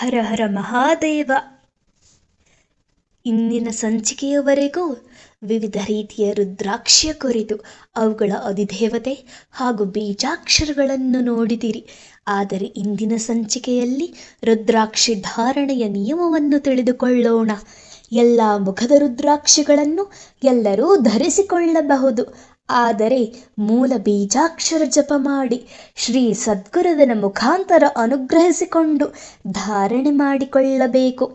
ಹರ ಹರ ಮಹಾದೇವ. ಇಂದಿನ ಸಂಚಿಕೆಯವರೆಗೂ ವಿವಿಧ ರೀತಿಯ ರುದ್ರಾಕ್ಷಿಯ ಕುರಿತು ಅವುಗಳ ಅಧಿದೇವತೆ ಹಾಗೂ ಬೀಜಾಕ್ಷರಗಳನ್ನು ನೋಡಿದಿರಿ. ಆದರೆ ಇಂದಿನ ಸಂಚಿಕೆಯಲ್ಲಿ ರುದ್ರಾಕ್ಷಿ ಧಾರಣೆಯ ನಿಯಮವನ್ನು ತಿಳಿದುಕೊಳ್ಳೋಣ. ಎಲ್ಲ ಮುಖದ ರುದ್ರಾಕ್ಷಿಗಳನ್ನು ಎಲ್ಲರೂ ಧರಿಸಿಕೊಳ್ಳಬಹುದು. ಆದರೆ ಮೂಲ ಬೀಜಾಕ್ಷರ ಜಪ ಮಾಡಿ ಶ್ರೀ ಸದ್ಗುರುವಿನ ಮುಖಾಂತರ ಅನುಗ್ರಹಿಸಿಕೊಂಡು ಧಾರಣೆ ಮಾಡಿಕೊಳ್ಳಬೇಕು.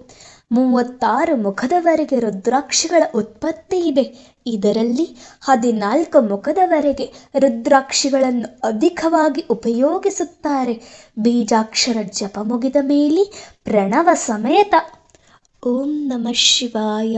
ಮೂವತ್ತಾರು ಮುಖದವರೆಗೆ ರುದ್ರಾಕ್ಷಿಗಳ ಉತ್ಪತ್ತಿ ಇದೆ. ಇದರಲ್ಲಿ ಹದಿನಾಲ್ಕು ಮುಖದವರೆಗೆ ರುದ್ರಾಕ್ಷಿಗಳನ್ನು ಅಧಿಕವಾಗಿ ಉಪಯೋಗಿಸುತ್ತಾರೆ. ಬೀಜಾಕ್ಷರ ಜಪ ಮುಗಿದ ಮೇಲೆ ಪ್ರಣವ ಸಮೇತ ಓಂ ನಮಃ ಶಿವಾಯ.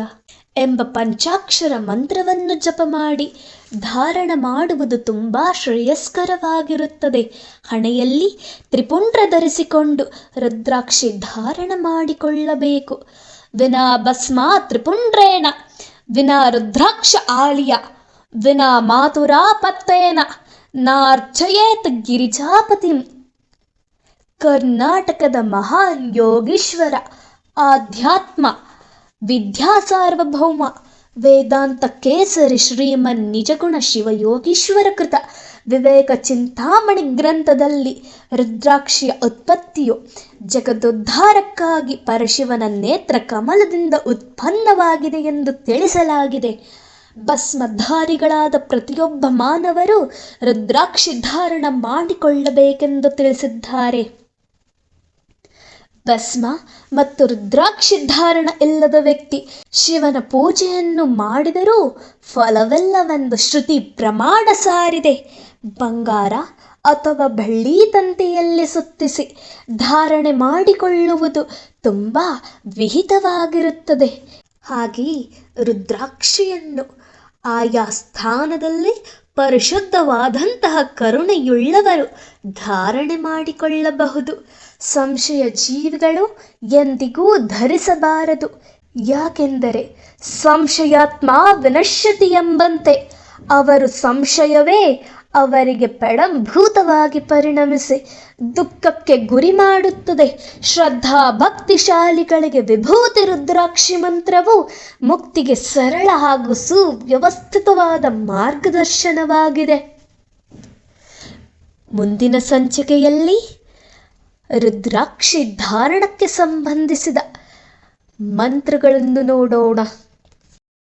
ಎಂಬ ಪಂಚಾಕ್ಷರ ಮಂತ್ರವನ್ನು ಜಪ ಮಾಡಿ ಧಾರಣ ಮಾಡುವುದು ತುಂಬ ಶ್ರೇಯಸ್ಕರವಾಗಿರುತ್ತದೆ. ಹಣೆಯಲ್ಲಿ ತ್ರಿಪುಂಡ್ರ ಧರಿಸಿಕೊಂಡು ರುದ್ರಾಕ್ಷಿ ಧಾರಣ ಮಾಡಿಕೊಳ್ಳಬೇಕು. ವಿನಾ ಭಸ್ಮಾ ತ್ರಿಪುಂಡ್ರೇಣ, ವಿನಾ ರುದ್ರಾಕ್ಷ ಆಳಿಯ, ವಿನಾ ಮಾತುರಾ ಪತ್ತೇನ ನಾರ್ಚಯೇತ್ ಗಿರಿಜಾಪತಿಂ. ಕರ್ನಾಟಕದ ಮಹಾನ್ ಯೋಗೀಶ್ವರ, ಆಧ್ಯಾತ್ಮ ವಿದ್ಯಾ ಸಾರ್ವಭೌಮ ವೇದಾಂತ ಕೇಸರಿ ಶ್ರೀಮನ್ ನಿಜಗುಣ ಶಿವಯೋಗೀಶ್ವರ ಕೃತ. ವಿವೇಕ ಚಿಂತಾಮಣಿ ಗ್ರಂಥದಲ್ಲಿ ರುದ್ರಾಕ್ಷಿಯ ಉತ್ಪತ್ತಿಯು ಜಗದುದ್ಧಾರಕ್ಕಾಗಿ ಪರಶಿವನ ನೇತ್ರ ಕಮಲದಿಂದ ಉತ್ಪನ್ನವಾಗಿದೆ ಎಂದು ತಿಳಿಸಲಾಗಿದೆ. ಭಸ್ಮಧಾರಿಗಳಾದ ಪ್ರತಿಯೊಬ್ಬ ಮಾನವರು ರುದ್ರಾಕ್ಷಿ ಧಾರಣ ಮಾಡಿಕೊಳ್ಳಬೇಕೆಂದು ತಿಳಿಸಿದ್ದಾರೆ. ಭಸ್ಮ ಮತ್ತು ರುದ್ರಾಕ್ಷಿ ಧಾರಣ ಇಲ್ಲದ ವ್ಯಕ್ತಿ ಶಿವನ ಪೂಜೆಯನ್ನು ಮಾಡಿದರೂ ಫಲವೆಲ್ಲವೆಂದು ಶ್ರುತಿ ಪ್ರಮಾಣ ಸಾರಿದೆ. ಬಂಗಾರ ಅಥವಾ ಬೆಳ್ಳಿ ತಂತಿಯಲ್ಲಿ ಸುತ್ತಿಸಿ ಧಾರಣೆ ಮಾಡಿಕೊಳ್ಳುವುದು ತುಂಬ ವಿಹಿತವಾಗಿರುತ್ತದೆ. ಹಾಗೆಯೇ ರುದ್ರಾಕ್ಷಿಯನ್ನು ಆಯಾ ಸ್ಥಾನದಲ್ಲಿ ಪರಿಶುದ್ಧವಾದಂತಹ ಕರುಣೆಯುಳ್ಳವರು ಧಾರಣೆ ಮಾಡಿಕೊಳ್ಳಬಹುದು. ಸಂಶಯ ಜೀವಿಗಳು ಎಂದಿಗೂ ಧರಿಸಬಾರದು. ಯಾಕೆಂದರೆ ಸಂಶಯಾತ್ಮ ವಿನಶ್ಯತಿ ಎಂಬಂತೆ ಅವರು ಸಂಶಯವೇ ಅವರಿಗೆ ಪೆಡಂಭೂತವಾಗಿ ಪರಿಣಮಿಸಿ ದುಃಖಕ್ಕೆ ಗುರಿ ಮಾಡುತ್ತದೆ. ಶ್ರದ್ಧಾ ಭಕ್ತಿಶಾಲಿಗಳಿಗೆ ವಿಭೂತಿ ರುದ್ರಾಕ್ಷಿ ಮಂತ್ರವು ಮುಕ್ತಿಗೆ ಸರಳ ಹಾಗೂ ಸುವ್ಯವಸ್ಥಿತವಾದ ಮಾರ್ಗದರ್ಶನವಾಗಿದೆ. ಮುಂದಿನ ಸಂಚಿಕೆಯಲ್ಲಿ ರುದ್ರಾಕ್ಷಿ ಧಾರಣಕ್ಕೆ ಸಂಬಂಧಿಸಿದ ಮಂತ್ರಗಳನ್ನು ನೋಡೋಣ.